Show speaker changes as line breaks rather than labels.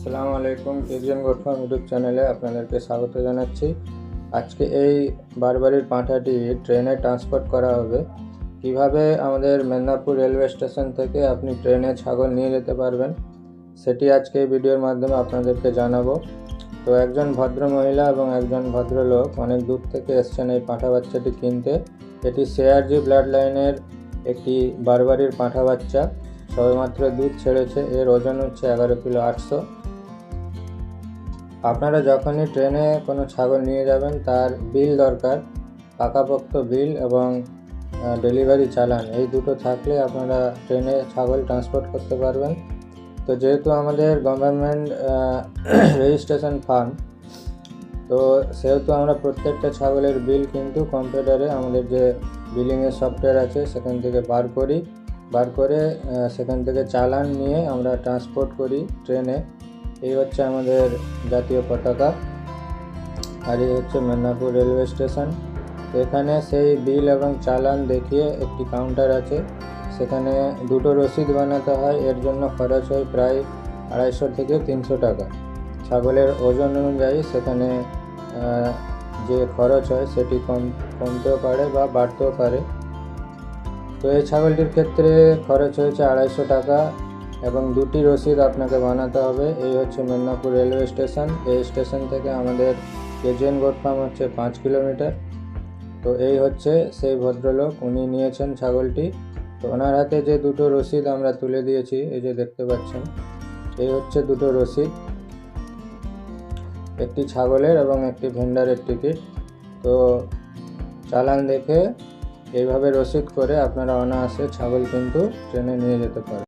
আসসালামু আলাইকুম TVN গোটফার্ম YouTube চ্যানেলে আপনাদেরকে স্বাগত জানাচ্ছি। আজকে এই বারবারির পাঁঠাটি ট্রেনে ট্রান্সপোর্ট করা হবে। কীভাবে আমাদের মেদিনীপুর রেলওয়ে স্টেশন থেকে আপনি ট্রেনে ছাগল নিয়ে যেতে পারবেন, সেটি আজকে এই ভিডিওর মাধ্যমে আপনাদেরকে জানাব। তো একজন ভদ্র মহিলা এবং একজন ভদ্রলোক অনেক দূর থেকে এসছেন এই পাঁঠা বাচ্চাটি কিনতে। এটি সিআরজি ব্লাড লাইনের একটি বারবারির পাঁঠা বাচ্চা। সবেমাত্র দুধ ছেড়েছে, এর ওজন হচ্ছে এগারো কিলো আটশো। আপনারা যখনই ট্রেনে কোনো ছাগল নিয়ে যাবেন, তার বিল দরকার, পাকাপোক্ত বিল এবং ডেলিভারি চালান। এই দুটো থাকলে আপনারা ট্রেনে ছাগল ট্রান্সপোর্ট করতে পারবেন। তো যেহেতু আমাদের গভর্নমেন্ট রেজিস্ট্রেশন ফার্ম তো সেহেতু আমরা প্রত্যেকটা ছাগলের বিল কিন্তু কম্পিউটারে, আমাদের যে বিলিংয়ের সফটওয়্যার আছে, সেখান থেকে বার করি। বার করে সেখান থেকে চালান নিয়ে আমরা ট্রান্সপোর্ট করি ট্রেনে। এই হচ্ছে আমাদের জাতীয় পতাকা আর এই হচ্ছে মেদিনীপুর রেলওয়ে স্টেশন। এখানে সেই বিল এবং চালান দেখিয়ে একটি কাউন্টার আছে। সেখানে দুটো রসিদ বানাতে হয়। এর জন্য খরচ হয় প্রায় আড়াইশো থেকে তিনশো টাকা। ছাগলের ওজন অনুযায়ী সেখানে যে খরচ হয় সেটি কম, কমতেও পারে বা বাড়তেও পারে। তো এই ছাগলটির ক্ষেত্রে খরচ হয়েছে আড়াইশো টাকা। এবং দুটি রসিদ আপনাকে বানাতে হবে। এই হচ্ছে মেদিনীপুর রেলওয়ে স্টেশন। এই স্টেশন থেকে আমাদের কেজিএন গোট ফার্ম হচ্ছে পাঁচ কিলোমিটার। তো এই হচ্ছে সেই ভদ্রলোক, উনি নিয়েছেন ছাগলটি। তো ওনার হাতে যে দুটো রসিদ আমরা তুলে দিয়েছি, এই যে দেখতে পাচ্ছেন, এই হচ্ছে দুটো রসিদ। একটি ছাগলের এবং একটি ভেন্ডারের টিকিট। তো চালান দেখে এইভাবে রসিদ করে আপনারা অনায়াসে ছাগল কিন্তু ট্রেনে নিয়ে যেতে পারেন